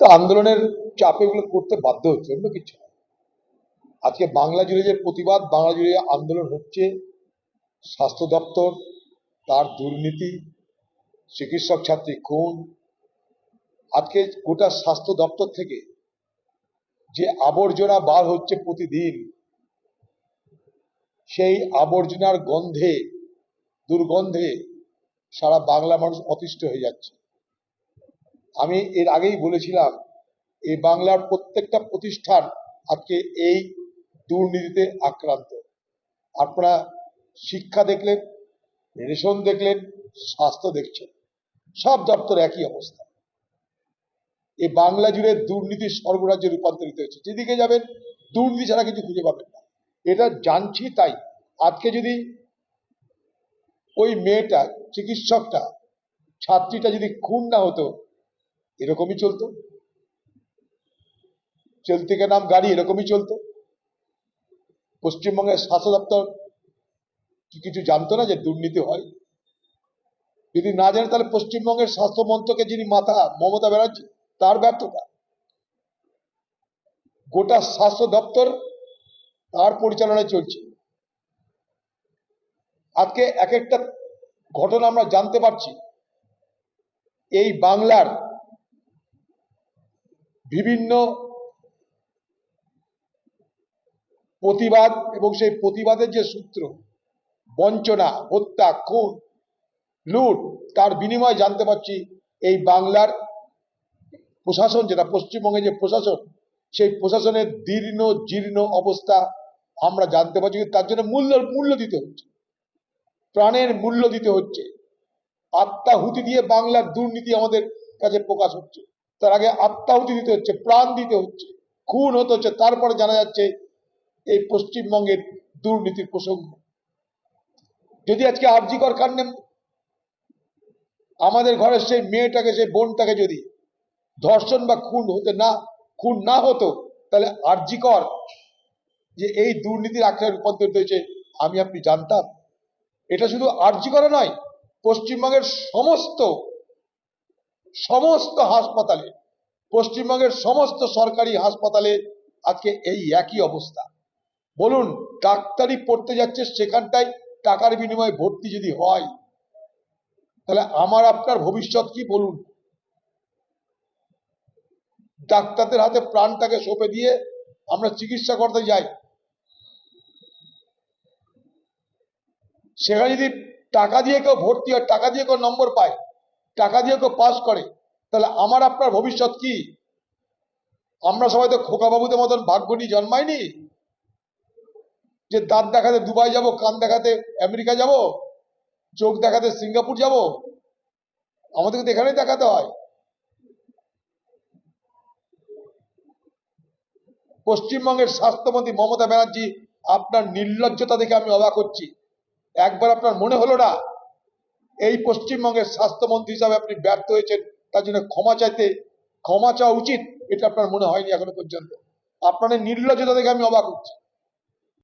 তো আন্দোলনের চাপে এগুলো করতে বাধ্য হচ্ছে অন্য কিছু। আজকে বাংলা জুড়ে যে প্রতিবাদ, বাংলা জুড়ে আন্দোলন হচ্ছে, স্বাস্থ্য দপ্তর, তার দুর্নীতি, চিকিৎসক ছাত্রী খুন, আজকে গোটা স্বাস্থ্য দপ্তর থেকে যে আবর্জনা বার হচ্ছে প্রতিদিন, সেই আবর্জনার গন্ধে, দুর্গন্ধে সারা বাংলা মানুষ অতিষ্ঠ হয়ে যাচ্ছে আমি এর আগেই বলেছিলাম এই বাংলার প্রত্যেকটা প্রতিষ্ঠান আজকে এই দুর্নীতিতে আক্রান্ত। আপনারা শিক্ষা দেখলেন, রেশন দেখলেন, স্বাস্থ্য দেখছেন, সব দপ্তর একই অবস্থা। এই বাংলা জুড়ে দুর্নীতির সর্বরাজ্যে রূপান্তরিত হয়েছে। যেদিকে যাবেন, দুর্নীতি ছাড়া কিছু খুঁজে পাবেন না। এটা জানছি তাই, আজকে যদি ওই মেয়েটা, চিকিৎসকটা, ছাত্রীটা যদি খুন না হতো এরকমই চলতো। চলতে কে নাম গাড়ি এরকমই চলতো। পশ্চিমবঙ্গের স্বাস্থ্য দপ্তর কি কিছু জানতো না যে দুর্নীতি হয়? যদি না জানে তাহলে পশ্চিমবঙ্গের স্বাস্থ্য মন্ত্রকে যিনি মাথা, মমতা ব্যানার্জি, তার ব্যর্থতা। গোটা স্বাস্থ্য দপ্তর তার পরিচালনায় চলছে। আজকে এক একটা ঘটনা আমরা জানতে পারছি। এই বাংলার বিভিন্ন প্রতিবাদ এবং সেই প্রতিবাদের যে সূত্র, বঞ্চনা, হত্যা, খুন, লুট, তার বিনিময়ে জানতে পারছি এই বাংলার প্রশাসন, যেটা পশ্চিমবঙ্গে যে প্রশাসন, সেই প্রশাসনের দীর্ণ, জীর্ণ অবস্থা আমরা জানতে পারছি তার জন্য মূল্য মূল্য দিতে হচ্ছে। প্রাণের মূল্য দিতে হচ্ছে। আত্মাহুতি দিয়ে বাংলার দুর্নীতি আমাদের কাছে প্রকাশ হচ্ছে। তার আগে আত্মাহুতি দিতে হচ্ছে, প্রাণ দিতে হচ্ছে, খুন হতে হচ্ছে, তারপরে জানা যাচ্ছে এই পশ্চিমবঙ্গের দুর্নীতির প্রসঙ্গ। যদি আজকে আরজিকর কাণ্ডে আমাদের ঘরের সেই মেয়েটাকে, সেই বোনটাকে যদি ধর্ষণ বা খুন হতে না, খুন না হতো, তাহলে আরজিকর যে এই দুর্নীতির আখ্যায় রূপান্তরিত হয়েছে, আমি আপনি জানতাম। এটা শুধু আরজিকরে নয়, পশ্চিমবঙ্গের সমস্ত সমস্ত হাসপাতালে, পশ্চিমবঙ্গের সমস্ত সরকারি হাসপাতালে আজকে এই একই অবস্থা। বলুন, ডাক্তারি পড়তে যাচ্ছে সেখানটায় টাকার বিনিময়ে ভর্তি যদি হয়, তাহলে আমার আপনার ভবিষ্যৎ কি বলুন? ডাক্তারদের হাতে প্রাণটাকে সঁপে দিয়ে আমরা চিকিৎসা করতে যাই। সেখানে যদি টাকা দিয়ে কেউ ভর্তি হয়, টাকা দিয়ে কেউ নম্বর পায় টাকা দিয়ে কেউ পাস করে, তাহলে আমার আপনার ভবিষ্যৎ কি? আমরা সবাই তো খোকাবাবুদের মতন ভাগ্য নিয়ে জন্মায়নি? যে দাঁত দেখাতে দুবাই যাব, কান দেখাতে আমেরিকা যাব, চোখ দেখাতে সিঙ্গাপুর যাব, আমাদেরকে তো এখানেই দেখাতে হয়। পশ্চিমবঙ্গের স্বাস্থ্যমন্ত্রী মমতা ব্যানার্জি আপনার নির্লজ্জতা দেখে আমি অবাক হচ্ছি। একবার আপনার মনে হলো না এই পশ্চিমবঙ্গের স্বাস্থ্যমন্ত্রী হিসাবে আপনি ব্যর্থ হয়েছেন, তার জন্য ক্ষমা চাইতে, ক্ষমা চাওয়া উচিত, এটা আপনার মনে হয়নি এখনও পর্যন্ত। আপনাদের নির্লজ্জতা দেখে আমি অবাক হচ্ছি।